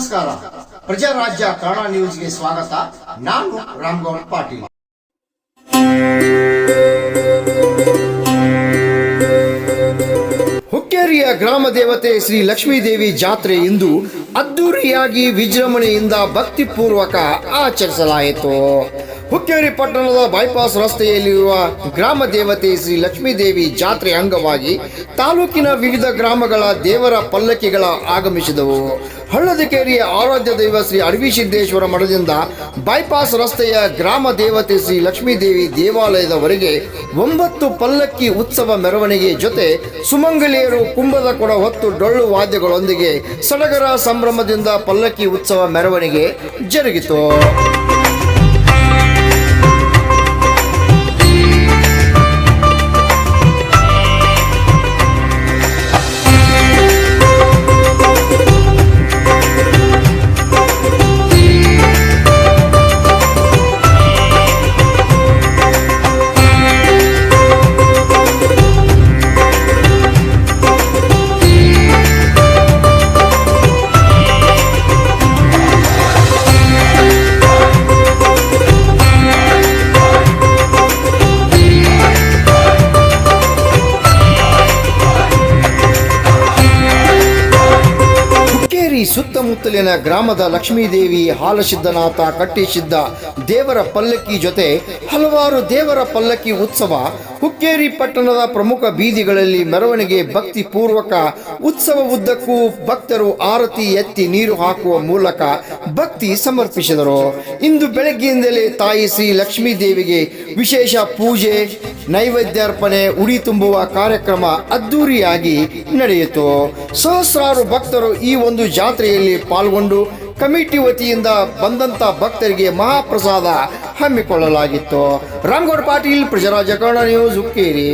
ನಮಸ್ಕಾರ. ಪ್ರಜಾರಾಜ್ಯ ಕನ್ನಡ ನ್ಯೂಸ್ಗೆ ಸ್ವಾಗತ. ನಾನು ರಾಮ್ಗೌಡ ಪಾಟೀಲ್. ಹುಕ್ಕೇರಿಯ ಗ್ರಾಮ ದೇವತೆ ಶ್ರೀ ಲಕ್ಷ್ಮೀದೇವಿ ಜಾತ್ರೆ ಇಂದು ಅದ್ದೂರಿಯಾಗಿ ವಿಜೃಂಭಣೆಯಿಂದ ಭಕ್ತಿಪೂರ್ವಕ ಆಚರಿಸಲಾಯಿತು. ಹುಕ್ಕೇರಿ ಪಟ್ಟಣದ ಬೈಪಾಸ್ ರಸ್ತೆಯಲ್ಲಿರುವ ಗ್ರಾಮ ದೇವತೆ ಶ್ರೀ ಲಕ್ಷ್ಮೀದೇವಿ ಜಾತ್ರೆ ಅಂಗವಾಗಿ ತಾಲೂಕಿನ ವಿವಿಧ ಗ್ರಾಮಗಳ ದೇವರ ಪಲ್ಲಕ್ಕಿಗಳ ಆಗಮಿಸಿದವು. ಹಳ್ಳದಕೇರಿಯ ಆರಾಧ್ಯ ದೈವ ಶ್ರೀ ಅಡವಿ ಸಿದ್ದೇಶ್ವರ ಮಠದಿಂದ ಬೈಪಾಸ್ ರಸ್ತೆಯ ಗ್ರಾಮ ದೇವತೆ ಶ್ರೀ ಲಕ್ಷ್ಮೀದೇವಿ ದೇವಾಲಯದವರೆಗೆ ಒಂಬತ್ತು ಪಲ್ಲಕ್ಕಿ ಉತ್ಸವ ಮೆರವಣಿಗೆ ಜೊತೆ ಸುಮಂಗಲಿಯರು ಕುಂಭದ ಕೊಡ ಹೊತ್ತು ಡೊಳ್ಳು ವಾದ್ಯಗಳೊಂದಿಗೆ ಸಡಗರ ಸಂಭ್ರಮದಿಂದ ಪಲ್ಲಕ್ಕಿ ಉತ್ಸವ ಮೆರವಣಿಗೆ ಜರುಗಿತು. ಹುಕ್ಕೇರಿ ಸುತ್ತಮುತ್ತಲಿನ ಗ್ರಾಮದ ಲಕ್ಷ್ಮೀದೇವಿ ಹಾಲಸಿದ್ದನಾಥ ಕಟ್ಟಿಸಿದ್ದ ದೇವರ ಪಲ್ಲಕ್ಕಿ ಜೊತೆ ಹಲವಾರು ದೇವರ ಪಲ್ಲಕ್ಕಿ ಉತ್ಸವ ಹುಕ್ಕೇರಿ ಪಟ್ಟಣದ ಪ್ರಮುಖ ಬೀದಿಗಳಲ್ಲಿ ಮೆರವಣಿಗೆ ಭಕ್ತಿ ಪೂರ್ವಕ ಉತ್ಸವ ಉದ್ದಕ್ಕೂ ಭಕ್ತರು ಆರತಿ ಎತ್ತಿ ನೀರು ಹಾಕುವ ಮೂಲಕ ಭಕ್ತಿ ಸಮರ್ಪಿಸಿದರು. ಇಂದು ಬೆಳಗ್ಗೆಯಿಂದಲೇ ತಾಯಿ ಶ್ರೀ ಲಕ್ಷ್ಮೀ ದೇವಿಗೆ ವಿಶೇಷ ಪೂಜೆ, ನೈವೇದ್ಯಾರ್ಪಣೆ, ಉಡಿ ತುಂಬುವ ಕಾರ್ಯಕ್ರಮ ಅದ್ದೂರಿಯಾಗಿ ನಡೆಯಿತು. ಸಹಸ್ರಾರು ಭಕ್ತರು ಈ ಒಂದು ಜಾತ್ರೆಯಲ್ಲಿ ಪಾಲ್ಗೊಂಡು ಕಮಿಟಿ ವತಿಯಿಂದ ಬಂದಂತ ಭಕ್ತರಿಗೆ ಮಹಾಪ್ರಸಾದ ಹಮ್ಮಿಕೊಳ್ಳಲಾಗಿತ್ತು. ರಾಮಗೌಡ ಪಾಟೀಲ್ ಪ್ರಜರಾಜ ಕನ್ನಡ ನ್ಯೂಸ್ ಹುಕ್ಕೇರಿ.